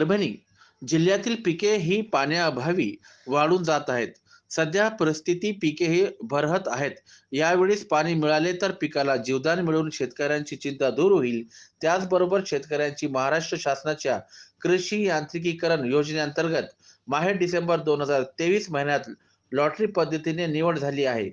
परभणी जिल्ह्यातील पिके ही पाण्याअभावी वाढून जात आहेत. सध्या परिस्थिती पिके ही भरहत आहेत. यावेळीच पाणी मिळाले तर पिकाला जीवदान मिळून शेतकऱ्यांची चिंता दूर होईल. त्याचबरोबर शेतकऱ्यांची महाराष्ट्र शासनाच्या कृषी यांत्रिकीकरण योजनेअंतर्गत माहे डिसेंबर दोन हजार तेवीस महिन्यात लॉटरी पद्धतीने निवड झाली आहे.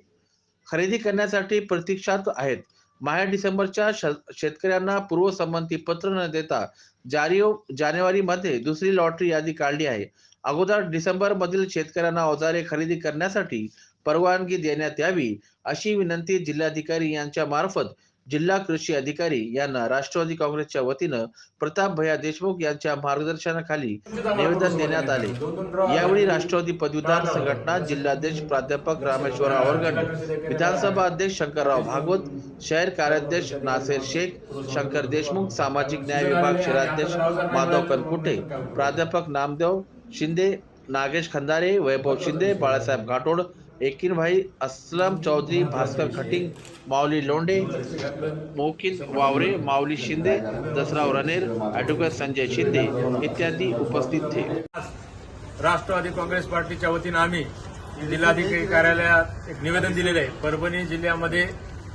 खरेदी करण्यासाठी प्रतीक्षात आहेत. माया डिसेंबरच्या शेतकऱ्यांना पूर्वसंमती पत्र न देता जारी जानेवारीमध्ये दुसरी लॉटरी यादी काढली आहे. अगोदर डिसेंबर मधील शेतकऱ्यांना अवजारे खरेदी करण्यासाठी परवानगी देण्यात यावी अशी विनंती जिल्हाधिकारी यांच्या मार्फत जिल्हा कृषी अधिकारी यांना राष्ट्रवादी काँग्रेसच्या वतीनं प्रताप भैया देशमुख यांच्या मार्गदर्शनाखाली निवेदन देण्यात आले. यावेळी राष्ट्रवादी पदवीधर संघटना जिल्हाध्यक्ष प्राध्यापक रामेश्वर आवरगड विधानसभा अध्यक्ष शंकरराव भागवत शहर कार्याध्यक्ष नासेर शेख शंकर देशमुख सामाजिक न्याय विभाग शहराध्यक्ष माधव कनकुटे प्राध्यापक नामदेव शिंदे नागेश खंदारे वैभव शिंदे बाळासाहेब घाटोड एकीनभाई असलम चौधरी भास्कर खटिंग माऊली लोंडे मोकिन वावरे माऊली शिंदे दसराव रनेर ॲडव्होकेट संजय शिंदे इत्यादी उपस्थित थे। राष्ट्रवादी काँग्रेस पार्टीच्या वतीनं आम्ही जिल्हाधिकारी कार्यालयात एक निवेदन दिलेलं आहे. परभणी जिल्ह्यामध्ये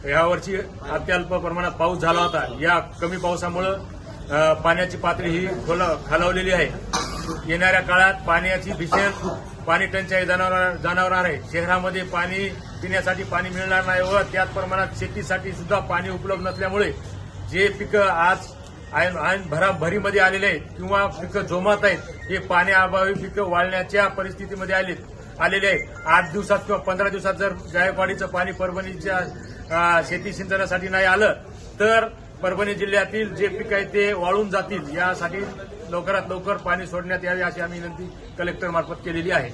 यावर्षी अत्यल्प प्रमाणात पाऊस झाला होता. या कमी पावसामुळं पाण्याची पातळी ही खोल खालावलेली आहे. येणाऱ्या काळात पाण्याची भीषण पाणी टंचाई जाणवणार जाणवणार आहे. शहरामध्ये पाणी पिण्यासाठी पाणी मिळणार नाही व त्याच प्रमाणात शेतीसाठी सुद्धा पाणी उपलब्ध नसल्यामुळे जे पिकं आज आयन आयन भराभरीमध्ये आलेले आहेत किंवा पिकं जोमात आहेत हे पाण्याअभावी पिकं वाळण्याच्या परिस्थितीमध्ये आले आलेले आहेत. आठ दिवसात किंवा पंधरा दिवसात जर जायकवाडीचं पाणी परभणीच्या शेती सिंचनासाठी नाही आलं तर परभणी जिल्ह्यातील जे पिकं आहे ते वाळून जातील. यासाठी लवकरात लवकर पाणी सोडण्यात यावे अशी आम्ही विनंती कलेक्टर मार्फत केलेली आहे.